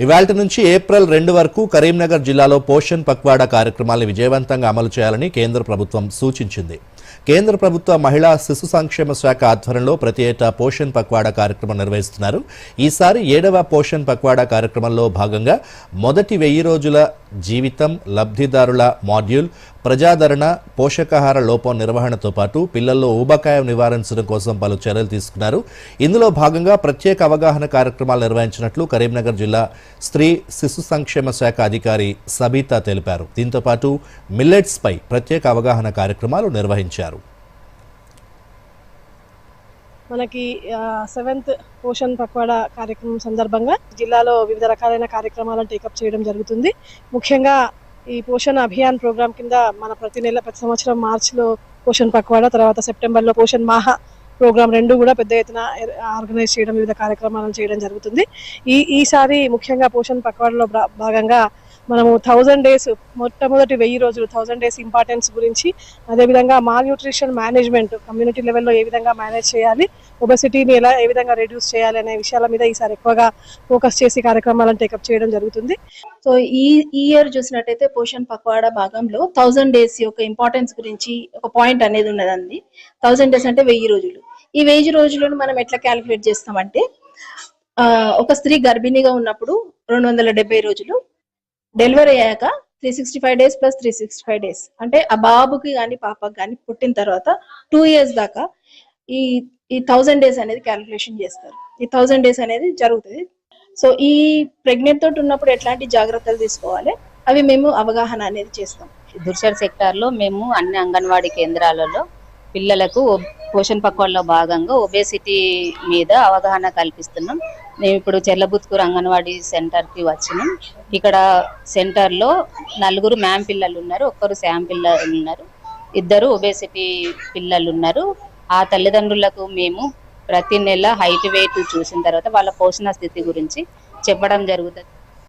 ఇవాళ నుంచి ఏప్రిల్ రెండు వరకు కరీంనగర్ జిల్లాలో పోషణ్ పక్వాడా కార్యక్రమాలను విజయవంతంగా అమలు చేయాలని కేంద్ర ప్రభుత్వం సూచించింది. కేంద్ర ప్రభుత్వ మహిళా శిశు సంక్షేమ శాఖ ఆధ్వర్యంలో ప్రతి ఏటా పోషన్ పక్వాడా కార్యక్రమం నిర్వహిస్తున్నారు. ఈసారి ఏడవ పోషణ్ పక్వాడా కార్యక్రమంలో భాగంగా మొదటి వెయ్యి రోజుల జీవితం లబ్ధిదారుల మాడ్యూల్ ప్రజాదరణ పోషకాహార లోపం నిర్వహణతో పాటు పిల్లల్లో ఊబకాయం నివారించడం కోసం పలు చర్యలు తీసుకున్నారు. ఇందులో భాగంగా ప్రత్యేక అవగాహన కార్యక్రమాలు నిర్వహించినట్లు కరీంనగర్ జిల్లా స్త్రీ శిశు సంక్షేమ శాఖ అధికారి సబితా తెలిపారు. దీంతో పాటు మిల్లెట్స్పై ప్రత్యేక అవగాహన కార్యక్రమాలు నిర్వహించారు. మనకి సెవెంత్ పోషన్ పక్వాడా కార్యక్రమం సందర్భంగా జిల్లాలో వివిధ రకాలైన కార్యక్రమాలను టేకప్ చేయడం జరుగుతుంది. ముఖ్యంగా ఈ పోషణ అభియాన్ ప్రోగ్రామ్ కింద మన ప్రతి నెల ప్రతి సంవత్సరం మార్చిలో పోషణ్ పక్వాడా తర్వాత సెప్టెంబర్లో పోషణ్ మాహా ప్రోగ్రామ్ రెండు కూడా పెద్ద ఎత్తున ఆర్గనైజ్ చేయడం వివిధ కార్యక్రమాలను చేయడం జరుగుతుంది. ఈ ఈసారి ముఖ్యంగా పోషణ్ పక్వాడలో భాగంగా మనము థౌజండ్ డేస్ మొట్టమొదటి వెయ్యి రోజులు థౌజండ్ డేస్ ఇంపార్టెన్స్ గురించి అదేవిధంగా మాల్ న్యూట్రిషన్ మేనేజ్మెంట్ కమ్యూనిటీ లెవెల్లో ఏ విధంగా మేనేజ్ చేయాలి ఒబెసిటీని ఎలా ఏ విధంగా రెడ్యూస్ చేయాలి అనే విషయాల మీద ఈసారి ఎక్కువగా ఫోకస్ చేసి కార్యక్రమాలను టేకప్ చేయడం జరుగుతుంది. సో ఈ ఈ ఇయర్ చూసినట్టయితే పోషన్ పక్వాడా భాగంలో థౌజండ్ డేస్ యొక్క ఇంపార్టెన్స్ గురించి ఒక పాయింట్ అనేది ఉన్నదండి. థౌజండ్ డేస్ అంటే వెయ్యి రోజులు. ఈ వెయ్యి రోజులను మనం ఎట్లా క్యాలిక్యులేట్ చేస్తామంటే ఆ, ఒక స్త్రీ గర్భిణిగా ఉన్నప్పుడు రెండు వందల డెబ్బై రోజులు డెలివరీ అయ్యాక three sixty five days plus three sixty five days అంటే ఆ బాబుకి కానీ పాపకి కానీ పుట్టిన తర్వాత టూ ఇయర్స్ దాకా ఈ ఈ థౌజండ్ డేస్ అనేది క్యాలిక్యులేషన్ చేస్తారు. ఈ థౌజండ్ డేస్ అనేది జరుగుతుంది. సో ఈ ప్రెగ్నెంట్ తోటి ఉన్నప్పుడు ఎట్లాంటి జాగ్రత్తలు తీసుకోవాలి? అవి మేము అవగాహన అనేది చేస్తాం. దుర్షర్ సెక్టార్లో మేము అన్ని అంగన్వాడీ కేంద్రాలలో పిల్లలకు పోషణ పక్వాల్లో భాగంగా ఒబేసిటీ మీద అవగాహన కల్పిస్తున్నాం. మేము ఇప్పుడు చెల్లబుత్కూరు అంగన్వాడీ సెంటర్కి వచ్చినాం. ఇక్కడ సెంటర్లో నలుగురు మ్యామ్ పిల్లలు ఉన్నారు ఒక్కరు శామ్ పిల్లలు ఉన్నారు ఇద్దరు ఒబేసిటీ పిల్లలు ఉన్నారు. ఆ తల్లిదండ్రులకు మేము ప్రతి నెల హైట్ వెయిట్ చూసిన తర్వాత వాళ్ళ పోషణ స్థితి గురించి చెప్పడం జరుగుతుంది.